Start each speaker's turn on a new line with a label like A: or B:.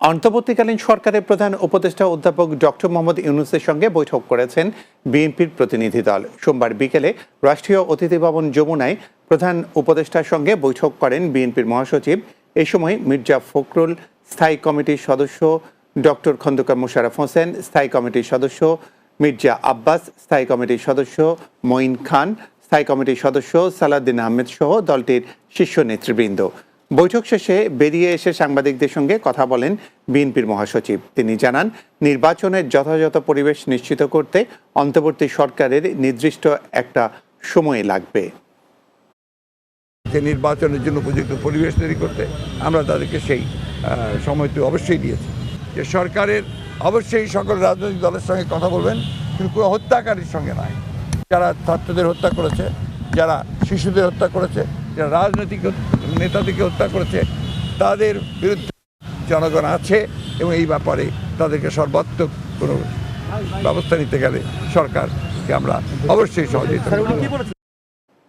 A: অন্তর্বর্তীকালীন সরকারের প্রধান উপদেষ্টা অধ্যাপক ডক্টর মোহাম্মদ ইউনুসের সঙ্গে বৈঠক করেছেন বিএনপির প্রতিনিধি দল। সোমবার বিকেলে রাষ্ট্রীয় অতিথি ভবন যমুনায় প্রধান উপদেষ্টার সঙ্গে বৈঠক করেন বিএনপির মহাসচিব। এ সময় মির্জা ফখরুল, স্থায়ী কমিটির সদস্য ডক্টর খন্দকার মোশাররফ হোসেন, স্থায়ী কমিটির সদস্য মির্জা আব্বাস, স্থায়ী কমিটির সদস্য মঈন খান, স্থায়ী কমিটির সদস্য সালাদ্দিন আহমেদ সহ দলটির শীর্ষ নেতৃবৃন্দ। বৈঠক শেষে বেরিয়ে এসে সাংবাদিকদের সঙ্গে কথা বলেন বিএনপির মহাসচিব। তিনি জানান নির্বাচনের যথাযথ পরিবেশ নিশ্চিত করতে অন্তর্বর্তী সরকারের নির্দিষ্ট একটা সময় লাগবে।
B: নির্বাচনের জন্য উপযুক্ত পরিবেশ তৈরি করতে আমরা তাদেরকে সেই আহ, সময় তো অবশ্যই দিয়েছি। যে সরকারের অবশ্যই সকল রাজনৈতিক দলের সঙ্গে কথা বলবেন কিন্তু কোনো হত্যাকারীর সঙ্গে নয়। যারা ছাত্রদের হত্যা করেছে যারা শিশুদের হত্যা করেছে যারা রাজনৈতিক নেতাদেরকে হত্যা করেছে, তাদের বিরুদ্ধে জনগণ আছে এবং এই ব্যাপারে তাদেরকে সর্বাত্মক কোনো ব্যবস্থা নিতে গেলে সরকারকে আমরা অবশ্যই সহযোগিতা